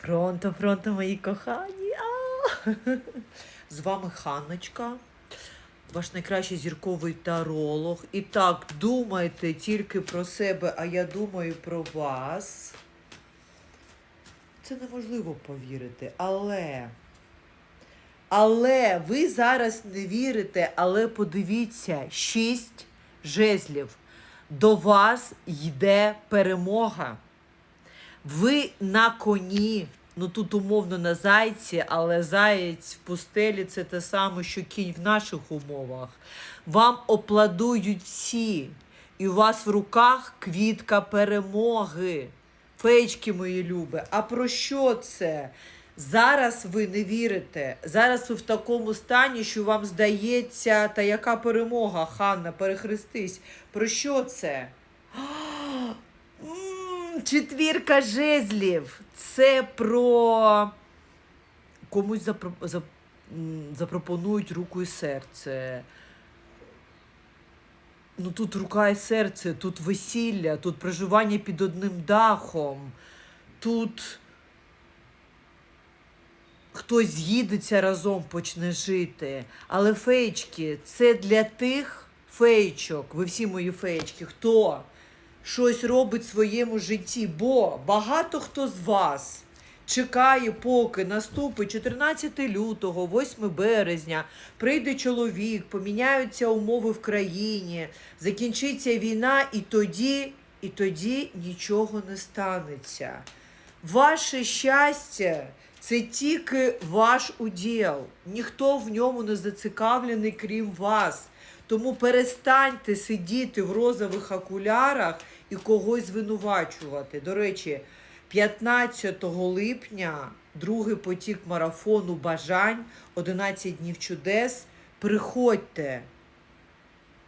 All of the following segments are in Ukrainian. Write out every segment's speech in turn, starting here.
Пронто, пронто, мої кохані. А! З вами Ханночка, ваш найкращий зірковий таролог. І так, думайте тільки про себе, а я думаю про вас. Це неможливо повірити, але. Але ви зараз не вірите, але подивіться, шість жезлів. До вас йде перемога. Ви на коні, ну тут умовно на зайці, але заєць в пустелі це те саме, що кінь в наших умовах. Вам опладують всі, і у вас в руках квітка перемоги. Феєчки мої люби, а про що це? Зараз ви не вірите. Зараз ви в такому стані, що вам здається, та яка перемога, Ханна, перехрестись. Про що це? Четвірка жезлів. Це про комусь запро... зап- запропонують руку і серце. Ну тут рука і серце, тут весілля, тут проживання під одним дахом, тут хтось з'їдеться разом, почне жити. Але феєчки, це для тих феєчок, ви всі мої феєчки, хто щось робить в своєму житті, бо багато хто з вас чекає, поки наступить 14 лютого, 8 березня, прийде чоловік, поміняються умови в країні, закінчиться війна, і тоді, і тоді нічого не станеться. Ваше щастя це тільки ваш уділ. Ніхто в ньому не зацікавлений, крім вас. Тому перестаньте сидіти в розових окулярах і когось звинувачувати. До речі, 15 липня другий потік марафону бажань, 11 днів чудес. Приходьте.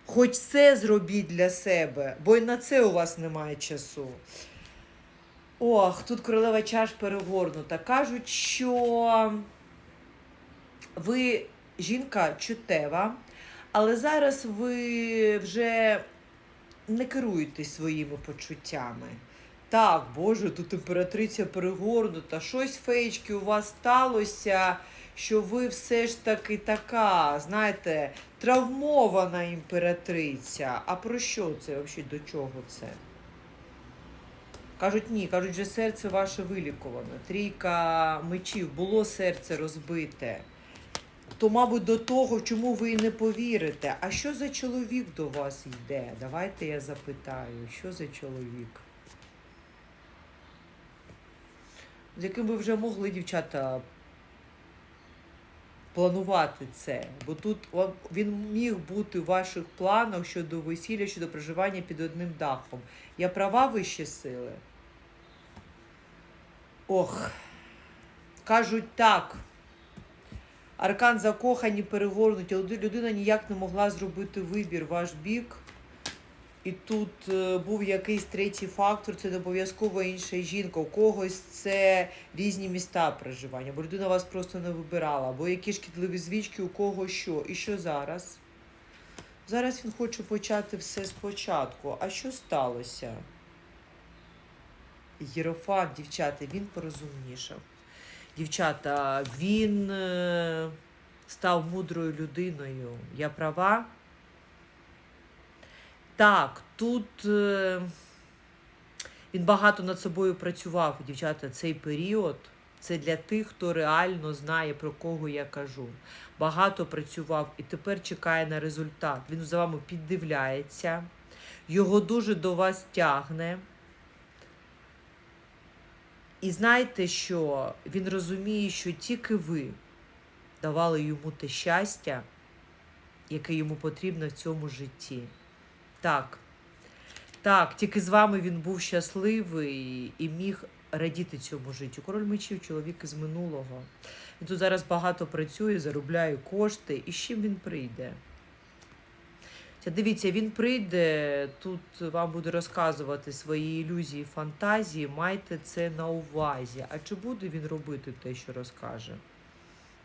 Хоч це зробіть для себе, бо й на це у вас немає часу. Ох, тут королева чаш перегорнута. Кажуть, що ви жінка чутева, але зараз ви вже не керуєтесь своїми почуттями. Так, Боже, тут імператриця перегорнута, щось феєчки у вас сталося, що ви все ж таки така, знаєте, травмована імператриця. А про що це взагалі? До чого це? Кажуть, ні, кажуть, вже серце ваше вилікувано. Трійка мечів, було серце розбите. То, мабуть, до того, чому ви і не повірите. А що за чоловік до вас йде? Давайте я запитаю, що за чоловік? З яким ви вже могли, дівчата, планувати це? Бо тут він міг бути в ваших планах щодо весілля, щодо проживання під одним дахом. Я права вищі сили? Ох, кажуть так. Аркан закохані, перегорнуті. Людина ніяк не могла зробити вибір ваш бік. І тут е, був якийсь третій фактор, це не обов'язково інша жінка. У когось це різні міста проживання, бо людина вас просто не вибирала, або які шкідливі звички, у кого що. І що зараз? Зараз він хоче почати все спочатку. А що сталося? Єрофант, дівчата, він порозумнішав. Дівчата, він е, став мудрою людиною. Я права? Так, тут е, він багато над собою працював, дівчата, цей період. Це для тих, хто реально знає, про кого я кажу. Багато працював і тепер чекає на результат. Він за вами піддивляється, його дуже до вас тягне. І знаєте, що він розуміє, що тільки ви давали йому те щастя, яке йому потрібно в цьому житті. Так, так, тільки з вами він був щасливий і міг радіти цьому життю. Король мечів, чоловік із минулого. Він тут зараз багато працює, заробляє кошти. І з чим він прийде? Дивіться, він прийде, тут вам буде розказувати свої ілюзії, фантазії. Майте це на увазі. А чи буде він робити те, що розкаже?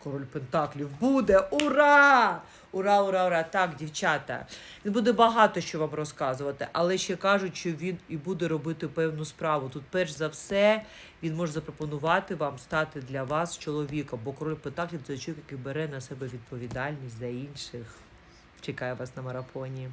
король Пентаклів буде. Ура! Ура, ура, ура! Так, дівчата. Він буде багато що вам розказувати, але ще кажуть, що він і буде робити певну справу. Тут, перш за все, він може запропонувати вам стати для вас чоловіком, бо король Пентаклів це чоловік, який бере на себе відповідальність за інших. Чекаю вас на марафоні.